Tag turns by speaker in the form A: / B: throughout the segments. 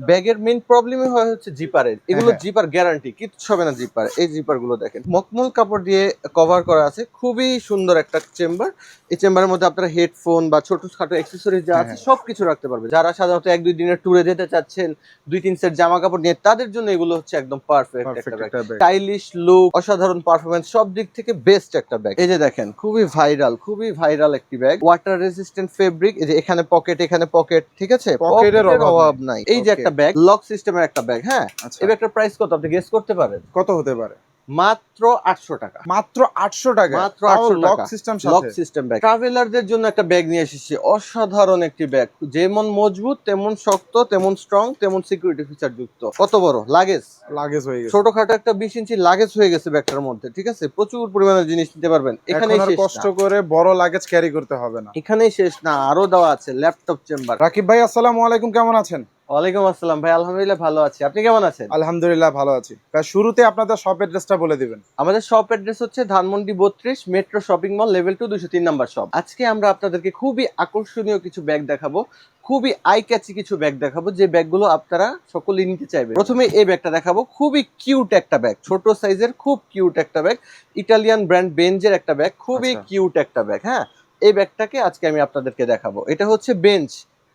A: ব্যাগের মেইন প্রবলেমই হয় হচ্ছে জিপারের। এগুলো
B: হ্যাঁ।
A: জিপার গ্যারান্টি কিচ্ছু হবে না জিপার। এই জিপারগুলো দেখেন। মকমল কাপড় দিয়ে কভার করা আছে। খুবই সুন্দর একটা চেম্বার এই চেম্বারের মধ্যে আপনারা হেডফোন বা ছোট ছোটখাটো অ্যাক্সেসরিজ যা আছে
B: হ্যাঁ।
A: সবকিছু রাখতে পারবে যারা সাধারণত এক দুই দিনের ট্যুরে যেতে চাচ্ছেন দুই তিন সেট জামা কাপড় নিয়ে তাদের জন্য এগুলো হচ্ছে একদম পারফেক্ট একটা ব্যাগ স্টাইলিশ লুক অসাধারণ পারফরমেন্স সব দিক থেকে বেস্ট একটা ব্যাগ এই যে দেখেন খুবই ভাইরাল খুবই ভাইরাল একটি ব্যাগ ওয়াটার রেজিস্ট্যান্ট ফেব্রিক এই যে এখানে পকেট এখানে পকেট ঠিক আছে?
B: পকেটের অভাব
A: নাই। এই যে
B: Okay.
A: একটা ব্যাগ লক সিস্টেমের একটা ব্যাগ হ্যাঁ? এই ব্যাগটার প্রাইস কত? আপনি গেস করতে পারেন।
B: কত হতে পারে?
A: মাত্র আটশো টাকা।
B: মাত্র আটশো টাকা?
A: মাত্র 800
B: lock. System
A: lock system bag ট্রাভেলারদের জন্য একটা ব্যাগ নিয়ে এসেছি। অসাধারণ একটি ব্যাগ যেমন মজবুত তেমন শক্ত তেমন স্ট্রং তেমন সিকিউরিটি ফিচার যুক্ত। কত বড়? লাগেজ
B: লাগেজ হয়ে গেছে।
A: ছোটখাটো একটা বিশ ইঞ্চি লাগেজ হয়ে গেছে ব্যাগটার মধ্যে ঠিক আছে? প্রচুর পরিমাণে জিনিস নিতে পারবেন।
B: এখন কষ্ট করে বড় লাগেজ ক্যারি করতে হবে না।
A: এখানেই শেষ না। আরও দেওয়া আছে ল্যাপটপ চেম্বার
B: রাকিব ভাই আসসালামু আলাইকুম। কেমন আছেন?
A: ওয়ালাইকুম আসসালাম ভাই আলহামদুলিল্লাহ ভালো আছি। আপনি কেমন আছেন?
B: আলহামদুলিল্লাহ ভালো আছি। তা শুরুতে আপনাদের শপ অ্যাড্রেসটা বলে দিবেন।
A: আমাদের শপ অ্যাড্রেস হচ্ছে ধানমন্ডি বত্রিশ metro shopping mall level two দুশো তিন নাম্বার শপ আজকে আমরা আপনাদেরকে খুবই আকর্ষণীয় কিছু ব্যাগ দেখাবো খুবই আই ক্যাচি কিছু ব্যাগ দেখাবো যে ব্যাগগুলো আপনারা সকলেই নিতে চাইবেন প্রথমে এই ব্যাগটা দেখাবো খুবই কিউট একটা ব্যাগ ছোট সাইজের খুব কিউট একটা ব্যাগ ইটালিয়ান ব্র্যান্ড বেঞ্জের একটা ব্যাগ খুবই
B: আচ্ছা।
A: কিউট একটা ব্যাগ হ্যাঁ? এই ব্যাগটাকে আজকে আমি আপনাদেরকে দেখাবো। এটা হচ্ছে বেঞ্চ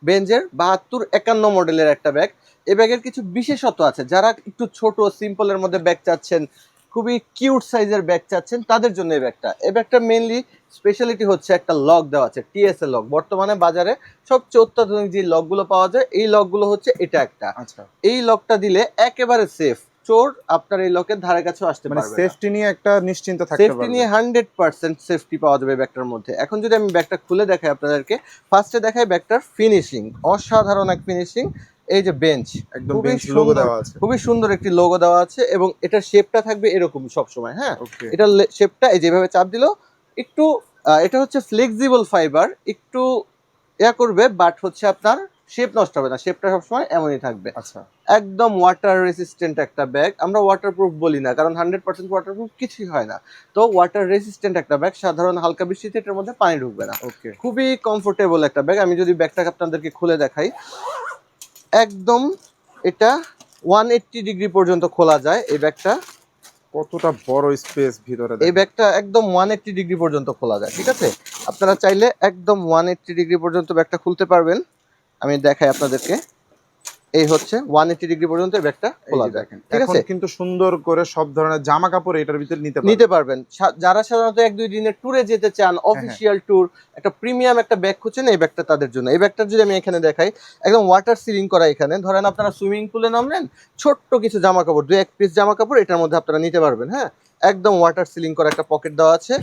A: বেঞ্জের বাহাত্তর একান্ন মডেলের একটা ব্যাগ এ ব্যাগের কিছু বিশেষত্ব আছে। যারা একটু ছোট সিম্পলের মধ্যে ব্যাগ চাচ্ছেন খুবই কিউট সাইজের ব্যাগ চাচ্ছেন তাদের জন্য এই ব্যাগটা এই ব্যাগটা মেনলি স্পেশালিটি হচ্ছে একটা লক দেওয়া আছে টিএসএ লক বর্তমানে বাজারে সবচেয়ে অত্যাধুনিক যে লকগুলো পাওয়া যায় এই লকগুলো হচ্ছে এটা একটা।
B: আচ্ছা।
A: এই লকটা দিলে একেবারে সেফ চোর আপনার এই লকের ধারে কাছেও আসতে
B: মানে
A: পারবে
B: সেফটি নিয়ে একটা নিশ্চিন্ত থাকতে পারবে।
A: সেফটি নিয়ে হান্ড্রেড পার্সেন্ট সেফটি পাওয়া যাবে ব্যাগটার মধ্যে। এখন যদি আমি ব্যাগটা খুলে দেখাই আপনাদেরকে ফার্স্টে দেখাই ব্যাগটার ফিনিশিং অসাধারণ এক ফিনিশিং এই যে বেঞ্চ
B: একদম বেঞ্চ লোগো দেওয়া আছে।
A: খুবই সুন্দর একটি লোগো দেওয়া আছে এবং এটার শেপটা থাকবে এরকম সব সময় হ্যাঁ এটার শেপটা এই যেভাবে চাপ দিল একটু এটা হচ্ছে ফ্লেক্সিবল ফাইবার একটু ইয়া করবে বাট হচ্ছে আপনার শেপ নষ্ট হবে না শেপটা সবসময় এমনই থাকবে।
B: আচ্ছা।
A: একদম ওয়াটার রেসিস্ট্যান্ট একটা ব্যাগ আমরা ওয়াটারপ্রুফ বলি না কারণ হান্ড্রেড পার্সেন্ট ওয়াটারপ্রুফ কিছুই হয় না। তো ওয়াটার রেসিস্ট্যান্ট একটা ব্যাগ সাধারণ হালকা বৃষ্টিতে এটার মধ্যে পানি ঢুকবে না।
B: ওকে
A: খুবই কমফোর্টেবল একটা ব্যাগ আমি যদি ব্যাগটাকে আপনাদেরকে খুলে দেখাই। একদম এটা ওয়ান এইট্টি ডিগ্রি পর্যন্ত খোলা যায় এই ব্যাগটা
B: কতটা বড় স্পেস ভিতরে
A: এই ব্যাগটা একদম ওয়ান এইট্টি ডিগ্রি পর্যন্ত খোলা যায় ঠিক আছে? আপনারা চাইলে একদম ওয়ান এইট্টি ডিগ্রি পর্যন্ত ব্যাগটা খুলতে পারবেন। আমি দেখাই আপনাদেরকে। এই হচ্ছে ওয়ান এইটি ডিগ্রি পর্যন্ত ব্যাগটা খোলা যায়। ঠিক আছে?
B: কিন্তু সুন্দর করে সব ধরনের জামা কাপড় এটার ভিতরে নিতে
A: নিতে পারবেন। যারা সাধারণত এক দুই দিনের ট্যুরে যেতে চান
B: হ্যাঁ,
A: অফিসিয়াল ট্যুর একটা প্রিমিয়াম একটা ব্যাগ খুঁজছেন এই ব্যাগটা তাদের জন্য। এই ব্যাগটা যদি আমি এখানে দেখাই একদম ওয়াটার সিলিং করা এখানে। ধরেন আপনারা সুইমিং পুলে নামলেন ছোট্ট কিছু জামা কাপড় দুই এক পিস জামা কাপড় এটার মধ্যে আপনারা নিতে পারবেন হ্যাঁ? একদম ওয়াটার সিলিং করা একটা পকেট দেওয়া আছে।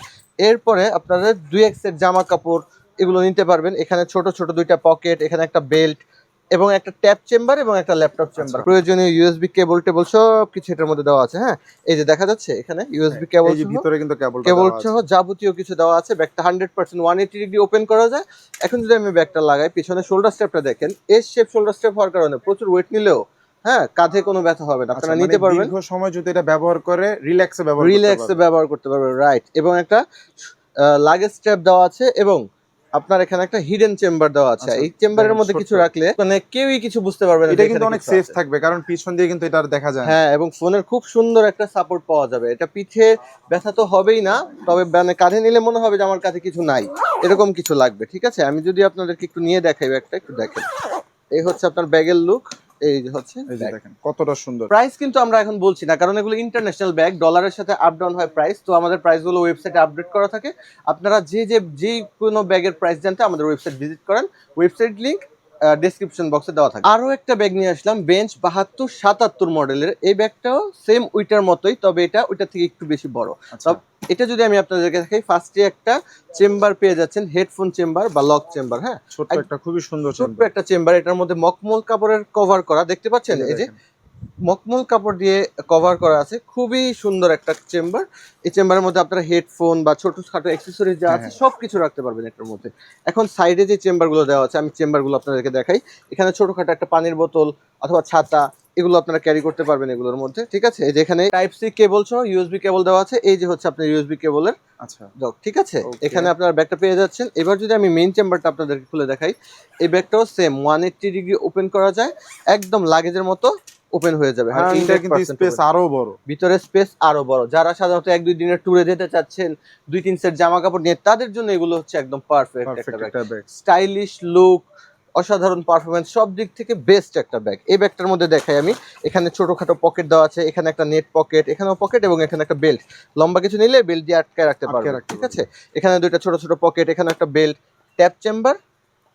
A: এরপরে আপনারা দুই এক সেট জামা কাপড় এগুলো নিতে পারবেন। এখানে ছোট ছোট দুইটা পকেট এখানে একটা বেল্ট এবং একটা ট্যাপ চেম্বার এবং একটা ল্যাপটপ চেম্বার।
B: আচ্ছা।
A: প্রয়োজনীয় ইউএসবি কেবল টেবল সব কিছু এটার মধ্যে দেওয়া আছে হ্যাঁ? এই যে দেখা যাচ্ছে এখানে ইউএসবি কেবল
B: ভিতরে কিন্তু কেবল
A: কেবল সহ যাবতীয় কিছু দেওয়া আছে। ব্যাগটা hundred percent one eighty degree open করা যায়। এখন যদি আমি ব্যাগটা লাগাই পিছনে শোল্ডার স্টেপটা দেখেন এস শেপ শোল্ডার স্টেপ হওয়ার কারণে প্রচুর ওয়েট নিলেও হ্যাঁ কাঁধে কোনো ব্যথা হবে না। আপনারা নিতে পারবেন।
B: আচ্ছা, মানে দীর্ঘ সময় যদি এটা ব্যবহার করে রিল্যাক্সে ব্যবহার
A: রিল্যাক্সে ব্যবহার করতে পারবেন রাইট এবং একটা লাগেজ স্ট্র্যাপ দেওয়া আছে এবং আপনার এখানে একটা হিডেন চেম্বার দেওয়া আছে।
B: আচ্ছা,
A: এই চেম্বারের মধ্যে কিছু রাখলে মানে কেউই কিছু বুঝতে পারবে না
B: এটা কিন্তু অনেক সেফ থাকবে কারণ পিছন দিয়ে কিন্তু এটা দেখা যায়
A: হ্যাঁ এবং ফোনের খুব সুন্দর একটা সাপোর্ট পাওয়া যাবে। এটা পিঠে ব্যথা তো হবেই না তবে মানে কাঁধে নিলে মনে হবে যে আমার কাছে কিছু নাই। এরকম কিছু লাগবে ঠিক আছে? আমি যদি আপনাদেরকে একটু নিয়ে দেখাই একটা একটু দেখেন। এই হচ্ছে আপনার ব্যাগের লুক এই হচ্ছে
B: দেখেন কতটা সুন্দর।
A: প্রাইস কিন্তু আমরা এখন বলছি না কারণ এগুলো ইন্টারন্যাশনাল ব্যাগ ডলারের সাথে আপ ডাউন হয় প্রাইস তো আমাদের প্রাইসগুলো ওয়েবসাইটে আপডেট করা থাকে। আপনারা যে যে যে কোনো ব্যাগের প্রাইস জানতে আমাদের ওয়েবসাইট ভিজিট করেন। ওয়েবসাইট লিংক ডেসক্রিপশন বক্সে দেওয়া থাকে। আরও একটা ব্যাগ নিয়ে আসলাম বেঞ্চ বাহাত্তর সাতাত্তর মডেলের এই ব্যাগটাও সেম উইটার মতোই তবে এটা ওইটার থেকে একটু বেশি বড়।
B: আচ্ছা।
A: এটা যদি আমি আপনাদেরকে দেখাই ফার্স্টে একটা চেম্বার পেয়ে যাচ্ছেন হেডফোন চেম্বার বা লক চেম্বার হ্যাঁ?
B: ছোট্ট একটা খুবই সুন্দর
A: ছোট্ট একটা চেম্বার এটার মধ্যে মকমল কাপড়ের কভার করা দেখতে পাচ্ছেন? এই যে। মকমল কাপড় দিয়ে কভার করা আছে। খুবই সুন্দর একটা চেম্বার এই চেম্বারের মধ্যে আপনারা হেডফোন বা ছোটখাটো অ্যাক্সেসরিজ যা আছে
B: হ্যাঁ।
A: সব কিছু রাখতে পারবেন এটার মধ্যে। এখন সাইডে যে চেম্বারগুলো দেওয়া আছে আমি চেম্বারগুলো আপনাদেরকে দেখাই। এখানে ছোটখাটো একটা পানির বোতল অথবা ছাতা এগুলো আপনারা ক্যারি করতে পারবেন এগুলোর মধ্যে ঠিক আছে? এই যে এখানে টাইপ সি কেবল সহ ইউএসবি কেবল দেওয়া আছে। এই যে হচ্ছে আপনার ইউএসবি কেবলের
B: আচ্ছা।
A: ঠিক আছে? এখানে আপনারা ব্যাগটা পেয়ে যাচ্ছেন। এবার যদি আমি মেইন চেম্বারটা আপনাদেরকে খুলে দেখাই এই ব্যাগটাও same one eighty degree open করা যায়। একদম লাগেজের মতো ওপেন হয়ে যাবে।
B: হ্যাঁ এটা কিন্তু স্পেস। আরও বড়।
A: ভিতরে স্পেস আরও বড়। যারা সাধারণত এক দুই দিনের ট্যুরে যেতে চাচ্ছেন দুই তিন সেট জামা কাপড় নিয়ে তাদের জন্য এগুলো হচ্ছে একদম পারফেক্ট একটা ব্যাগ স্টাইলিশ লুক অসাধারণ পারফরমেন্স সব দিক থেকে বেস্ট একটা ব্যাগ এই ব্যাগটার মধ্যে দেখাই আমি। এখানে ছোটখাটো পকেট দেওয়া আছে এখানে একটা নেট পকেট এখানেও পকেট এবং এখানে একটা বেল্ট লম্বা কিছু নিলে বেল্ট দিয়ে আটকে রাখতে পারবে ঠিক আছে? এখানে দুইটা ছোট ছোট পকেট এখানে একটা বেল্ট ট্যাপ চেম্বার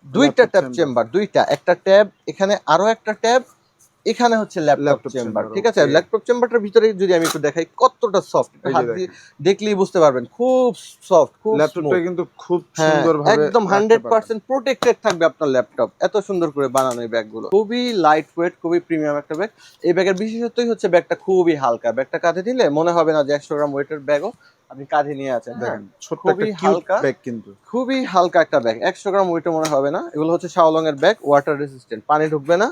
A: দুইটা ট্যাপ চেম্বার দুইটা। একটা ট্যাব এখানে আরও একটা ট্যাব এখানে হচ্ছে ল্যাপটপ চেম্বার ঠিক আছে? ল্যাপটপ চেম্বারটার ভিতরে যদি আমি একটু দেখাই কতটা সফট হাত দিয়ে দেখলেই বুঝতে পারবেন খুব সফট খুব
B: ল্যাপটপটা কিন্তু খুব
A: হ্যাঁ,
B: সুন্দর ভাবে
A: একদম হান্ড্রেড পার্সেন্ট প্রোটেক্টেড থাকবে আপনার ল্যাপটপ। এত সুন্দর করে বানানো এই ব্যাগগুলো। খুবই লাইট ওয়েট খুবই প্রিমিয়াম একটা ব্যাগ। এই ব্যাগের বিশেষত্বই হচ্ছে ব্যাগটা খুবই হালকা। ব্যাগটা কাঁধে দিলে মনে হবে না যে একশো গ্রাম ওয়েটের ব্যাগও আপনি কাঁধে নিয়ে আছেন। হ্যাঁ
B: দেখেন ছোট্ট
A: খুবই হালকা।
B: ব্যাগ কিন্তু।
A: খুবই হালকা একটা ব্যাগ। একশো গ্রাম ওয়েটে মনে হবে না। এগুলো হচ্ছে শাওলং এর ব্যাগ ওয়াটার রেসিস্ট্যান্ট পানি ঢুকবে না।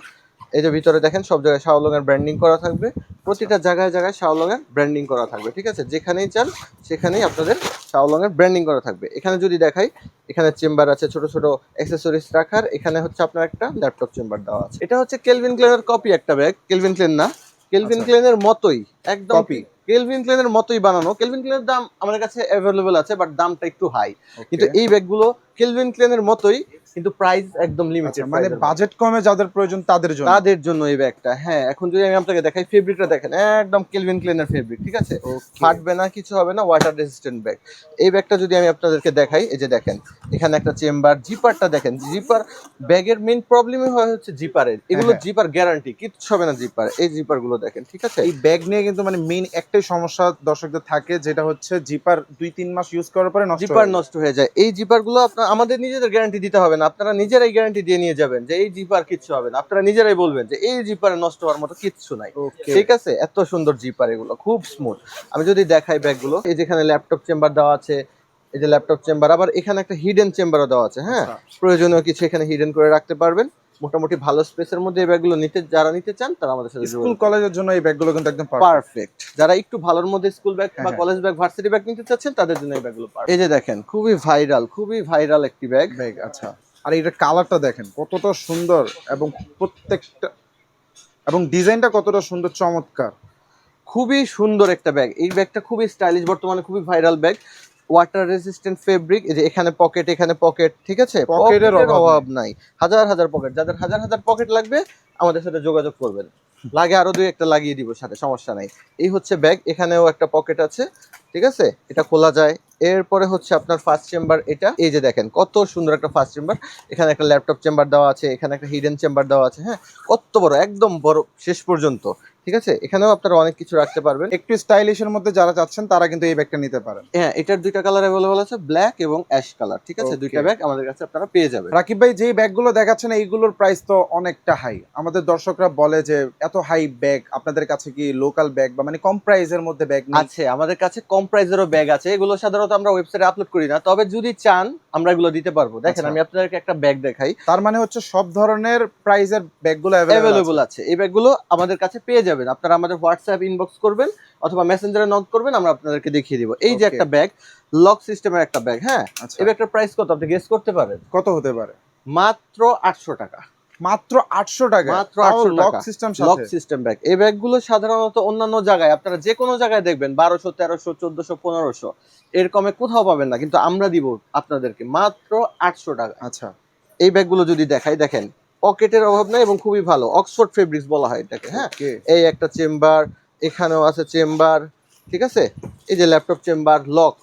A: এই যে ভিতরে দেখেন সব জায়গায় শাওলং এর ব্র্যান্ডিং করা থাকবে। প্রতিটা জায়গায় জায়গায় শাওলং এর ব্র্যান্ডিং করা থাকবে ঠিক আছে? যেখানেই চান সেখানেই আপনাদের শাওলং এর ব্র্যান্ডিং করা থাকবে। এখানে যদি দেখাই এখানে চেম্বার আছে ছোট ছোট অ্যাক্সেসরিজ রাখার। এখানে হচ্ছে আপনার একটা ল্যাপটপ চেম্বার দেওয়া আছে। এটা হচ্ছে কেলভিন ক্লেনের কপি একটা ব্যাগ কেলভিন ক্লেন না? কেলভিন
B: আচ্ছা।
A: ক্লেনের মতোই একদম
B: Copy?
A: কেলভিন ক্লেনের মতোই বানানো। কেলভিন ক্লেনের দাম আমাদের কাছে অ্যাভেলেবল আছে বাট দামটা একটু হাই কিন্তু এই ব্যাগগুলো কেলভিন ক্লেনের মতোই কিন্তু প্রাইস একদম লিমিটেড
B: আচ্ছা, মানে বাজেট কমে যাদের প্রয়োজন তাদের জন্য।
A: তাদের জন্য এই ব্যাগটা। হ্যাঁ এখন যদি আমি আপনাকে দেখাই ফেব্রিকটা দেখেন একদম কেলভিন ক্লেনের ফেব্রিক ঠিক আছে. ফাটবে না কিছু হবে না ওয়াটার রেজিস্ট্যান্ট ব্যাগ এই ব্যাগটা যদি আমি আপনাদেরকে দেখাই এই যে দেখেন এখানে একটা চেম্বার জিপারটা দেখেন জিপার ব্যাগের মেইন প্রবলেমই হয় হচ্ছে জিপারের। এগুলো
B: হ্যাঁ।
A: জিপার গ্যারান্টি কিচ্ছু হবে না জিপার। এই জিপারগুলো দেখেন ঠিক আছে?
B: এই ব্যাগ নিয়ে কিন্তু মানে মেইন একটাই সমস্যা দর্শকদের থাকে যেটা হচ্ছে জিপার দুই তিন মাস ইউজ করার পরে নষ্ট
A: জিপার নষ্ট হয়ে যায়। এই জিপারগুলো আপনার আমাদের নিজেদের গ্যারান্টি দিতে হবে না। আপনারা নিজেরাই গ্যারান্টি দিয়ে নিয়ে যাবেন যে এই জিপার কিচ্ছু হবে না। আপনারা নিজেরাই বলবেন যে এই জিপারে নষ্ট হওয়ার মতো কিচ্ছু নাই. ঠিক আছে? এত সুন্দর জিপার এগুলো খুব স্মুথ আমি যদি দেখাই ব্যাগগুলো এই যেখানে ল্যাপটপ চেম্বার দেওয়া আছে এই যে ল্যাপটপ চেম্বার আবার এখানে একটা হিডেন চেম্বারও দেওয়া আছে হ্যাঁ?
B: আচ্ছা।
A: প্রয়োজনীয় কিছু এখানে হিডেন করে রাখতে পারবেন। মোটামুটি ভালো স্পেসের মধ্যে এই ব্যাগগুলো নিতে যারা নিতে চান তারা আমাদের সাথে
B: স্কুল কলেজের জন্য এই ব্যাগগুলো কিন্তু একদম
A: পারফেক্ট যারা একটু ভালোর মধ্যে স্কুল ব্যাগ বা। কলেজ ব্যাগ ভার্সিটি ব্যাগ নিতে চাচ্ছেন তাদের জন্য এই ব্যাগগুলো perfect। এই যে দেখেন খুবই ভাইরাল খুবই ভাইরাল একটি ব্যাগ
B: ব্যাগ আচ্ছা। আর এটার কালারটা দেখেন কতটা সুন্দর এবং প্রত্যেকটা এবং ডিজাইনটা কতটা সুন্দর চমৎকার।
A: খুবই সুন্দর একটা ব্যাগ এই ব্যাগটা খুবই স্টাইলিশ বর্তমানে খুবই viral bag water resistant fabric এই যে এখানে পকেট এখানে পকেট ঠিক আছে? পকেটের
B: অভাব
A: অভাব নাই। হাজার হাজার পকেট যাদের হাজার হাজার পকেট লাগবে আমাদের সাথে যোগাযোগ করবেন। লাগে আরও দুই একটা লাগিয়ে দিব সাথে সমস্যা নাই। এই হচ্ছে ব্যাগ এখানেও একটা পকেট আছে ঠিক আছে? এটা খোলা যায়। এরপরে হচ্ছে আপনার ফার্স্ট চেম্বার এটা। এই যে দেখেন কত সুন্দর একটা ফার্স্ট চেম্বার এখানে একটা ল্যাপটপ চেম্বার দেওয়া আছে এখানে একটা হিডেন চেম্বার দেওয়া আছে হ্যাঁ? কত বড় একদম বড় শেষ পর্যন্ত। ঠিক আছে? এখানেও আপনারা অনেক কিছু রাখতে পারবেন।
B: একটু স্টাইলিশের মধ্যে যারা চাচ্ছেন তারা কিন্তু এই ব্যাগটা নিতে পারেন।
A: হ্যাঁ এটার দুইটা কালার অ্যাভেলেবল আছে ব্ল্যাক এবং অ্যাশ কালার ঠিক আছে. দুইটা ব্যাগ আমাদের কাছে আপনারা পেয়ে যাবেন।
B: রাকিব ভাই যেই ব্যাগগুলো দেখাচ্ছেন এইগুলোর প্রাইস তো অনেকটা হাই আমাদের দর্শকরা বলে যে এত হাই ব্যাগ আপনাদের কাছে কি লোকাল ব্যাগ বা মানে কম প্রাইসের মধ্যে ব্যাগ
A: আছে আমাদের কাছে কম প্রাইজেরও ব্যাগ আছে। এগুলো সাধারণত আমরা ওয়েবসাইটে আপলোড করি না। তবে যদি চান আমরা এগুলো দিতে পারব। দেখেন
B: আচ্ছা।
A: আমি আপনাদেরকে একটা ব্যাগ দেখাই।
B: তার মানে হচ্ছে সব ধরনের প্রাইসের ব্যাগগুলো অ্যাভেলেবল
A: আছে। এই ব্যাগগুলো আমাদের কাছে পেয়ে যাবেন। আপনারা আমাদের হোয়াটসঅ্যাপ ইনবক্স করবেন অথবা মেসেঞ্জারে নক করবেন আমরা আপনাদেরকে দেখিয়ে দিব। এই যে একটা ব্যাগ লক সিস্টেমের একটা ব্যাগ হ্যাঁ? এই ব্যাগটার প্রাইস কত? আপনি গেস করতে পারেন?
B: কত হতে পারে?
A: মাত্র আটশো টাকা।
B: মাত্র আটশো টাকা
A: মাত্র 800
B: lock. System
A: lock system bag এই ব্যাগগুলো সাধারণত অন্যান্য জায়গায় আপনারা যে কোনো জায়গায় দেখবেন বারোশো তেরোশো চোদ্দশো পনেরোশো। এর কমে কোথাও পাবেন না কিন্তু আমরা দিব আপনাদেরকে মাত্র আটশো টাকা।
B: আচ্ছা।
A: এই ব্যাগগুলো যদি দেখাই দেখেন পকেটের অভাব নাই এবং খুবই ভালো। অক্সফোর্ড ফেব্রিক্স বলা হয় এটাকে হ্যাঁ? এই একটা চেম্বার এখানেও আছে চেম্বার ঠিক আছে? এই যে ল্যাপটপ চেম্বার লক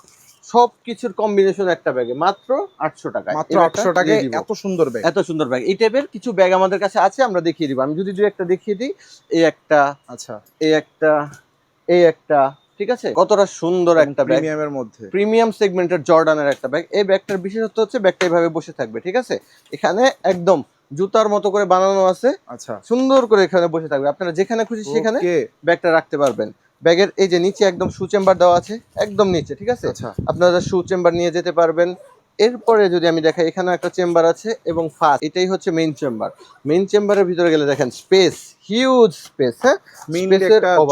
A: সব কিছুর কম্বিনেশন একটা ব্যাগে মাত্র আটশো টাকা
B: মাত্র আটশো টাকায় এত সুন্দর ব্যাগ
A: এত সুন্দর ব্যাগ এই টাইপের কিছু ব্যাগ আমাদের কাছে আছে আমরা দেখিয়ে দিব। আমি যদি দুই একটা দেখিয়ে দিই এই একটা
B: আচ্ছা।
A: এই একটা এই একটা ঠিক আছে? কতটা সুন্দর একটা ব্যাগ
B: প্রিমিয়ামের মধ্যে।
A: প্রিমিয়াম সেগমেন্টের জর্ডানের একটা ব্যাগ এই ব্যাগটার বিশেষত্ব হচ্ছে ব্যাগটা এইভাবে বসে থাকবে ঠিক আছে? এখানে একদম জুতার মতো করে বানানো আছে।
B: আচ্ছা।
A: সুন্দর করে এখানে বসে থাকবে। আপনারা যেখানে খুশি সেখানে ব্যাগটা রাখতে পারবেন। ব্যাগের এই যে নিচে একদম শু চেম্বার দেওয়া আছে একদম নিচে ঠিক আছে?
B: আচ্ছা।
A: আপনারা শু চেম্বার নিয়ে যেতে পারবেন এরপরে যদি আমি দেখাই এখানে একটা চেম্বার আছে এবং ফার্স্ট এটাই হচ্ছে মেইন চেম্বার মেইন চেম্বারের ভিতরে গেলে দেখেন স্পেস হিউজ স্পেস হ্যাঁ।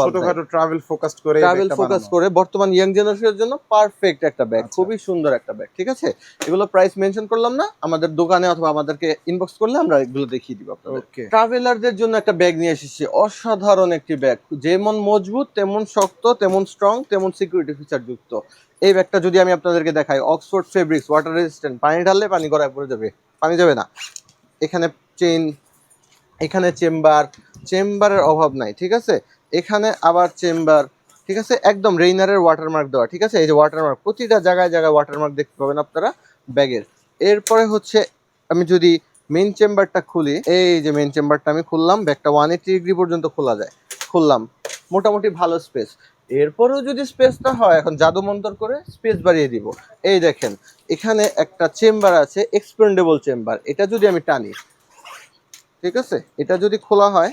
B: ছোটখাটো ট্রাভেল ফোকাসড করে
A: ট্রাভেল ফোকাস করে বর্তমান ইয়াং জেনারেশনের জন্য পারফেক্ট একটা ব্যাগ
B: আচ্ছা।
A: খুবই সুন্দর একটা ব্যাগ ঠিক আছে? এগুলো প্রাইস মেনশন করলাম না আমাদের দোকানে অথবা আমাদেরকে ইনবক্স করলে আমরা এগুলো দেখিয়ে দিব আপনাদের।
B: ওকে
A: ট্রাভেলারদের জন্য একটা ব্যাগ নিয়ে এসেছি অসাধারণ একটি ব্যাগ যেমন মজবুত তেমন শক্ত তেমন স্ট্রং তেমন সিকিউরিটি ফিচার যুক্ত। এই ব্যাগটা যদি আমি আপনাদেরকে দেখাই অক্সফোর্ড ফেব্রিক্স ওয়াটার রেজিস্ট্যান্ট পানি ঢাললে পানি গড়ায় পড়ে যাবে, পানি যাবে না। এখানে চেইন এখানে চেম্বার চেম্বারের অভাব নাই, ঠিক আছে? এখানে আবার চেম্বার ঠিক আছে? একদম রেইনারের ওয়াটারমার্ক দেওয়া, ঠিক আছে? এই যে ওয়াটারমার্ক প্রতিটা জায়গায় জায়গায় ওয়াটারমার্ক দেখতে পাবেন আপনারা ব্যাগের। এরপরে হচ্ছে, আমি যদি মেন চেম্বারটা খুলি, এই যে মেইন চেম্বারটা আমি খুললাম, ব্যাগটা ওয়ান এইটি ডিগ্রি পর্যন্ত খোলা যায়, খুললাম। মোটামুটি ভালো স্পেস এরপরেও যদি স্পেসটা হয় এখন জাদু মন্তর করে স্পেস বাড়িয়ে দিব। এই দেখেন এখানে একটা চেম্বার আছে এক্সপেন্ডেবল চেম্বার। এটা যদি আমি টানি ঠিক আছে? এটা যদি খোলা হয়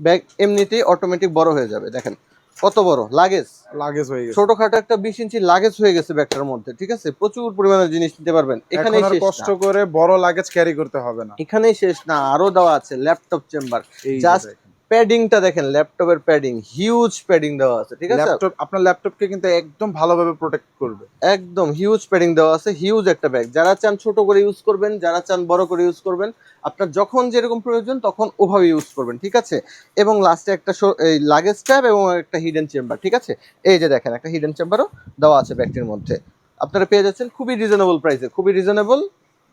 A: ব্যাগ এমনিতেই অটোমেটিক বড় হয়ে যাবে। দেখেন কত বড়? লাগেজ।
B: লাগেজ হয়ে গেছে।
A: ছোটখাটো একটা বিশ ইঞ্চি লাগেজ হয়ে গেছে ব্যাগটার মধ্যে ঠিক আছে? প্রচুর পরিমাণে জিনিস নিতে পারবেন।
B: এখন
A: এখানেই শেষ
B: কষ্ট করে বড় লাগেজ ক্যারি করতে হবে না।
A: এখানেই শেষ না আরও দেওয়া আছে ল্যাপটপ চেম্বার Just প্যাডিংটা দেখেন ল্যাপটপের প্যাডিং হিউজ প্যাডিং দেওয়া আছে ঠিক আছে?
B: ল্যাপটপ আপনার ল্যাপটপকে কিন্তু একদম ভালোভাবে প্রোটেক্ট করবে।
A: একদম হিউজ প্যাডিং দেওয়া আছে হিউজ একটা ব্যাগ যারা চান ছোট করে ইউজ করবেন যারা চান বড় করে ইউজ করবেন আপনার যখন যেরকম প্রয়োজন তখন ওভাবে ইউজ করবেন ঠিক আছে? এবং লাস্টে একটা এই লাগেজ ট্যাব এবং একটা হিডেন চেম্বার ঠিক আছে? এই যে দেখেন একটা হিডেন চেম্বারও দেওয়া আছে ব্যাগটির মধ্যে। আপনারা পেয়ে যাচ্ছেন খুবই রিজনেবল প্রাইসে খুবই রিজনেবল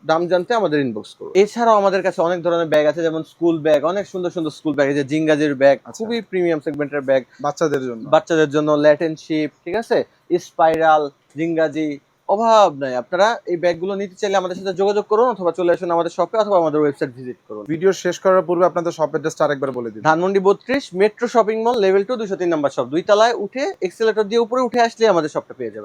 A: দাম জানতে আমাদের ইনবক্স করুন এছাড়াও আমাদের কাছে অনেক ধরনের ব্যাগ আছে যেমন স্কুল ব্যাগ অনেক সুন্দর সুন্দর স্কুল ব্যাগ যে জিঙ্গাজির ব্যাগ
B: আচ্ছা।
A: খুবই প্রিমিয়াম সেগমেন্টের ব্যাগ
B: বাচ্চাদের জন্য।
A: বাচ্চাদের জন্য ল্যাটেনশিপ ঠিক আছে? স্পাইরাল জিঙ্গাজি অভাব নাই। আপনারা এই ব্যাগগুলো নিতে চাইলে আমাদের সাথে যোগাযোগ করুন অথবা চলে আসুন আমাদের শপে অথবা আমাদের ওয়েবসাইট ভিজিট করুন।
B: ভিডিও শেষ করার পূর্বে আপনাদের শপ অ্যাড্রেসটা আরেকবার বলে দিন।
A: ধানমন্ডি বত্রিশ metro shopping mall level two দুশো তিন নাম্বার শপ দুই তলায় উঠে এক্সেলেটর দিয়ে উপরে উঠে আসলে আমাদের শপটা পেয়ে যাবেন।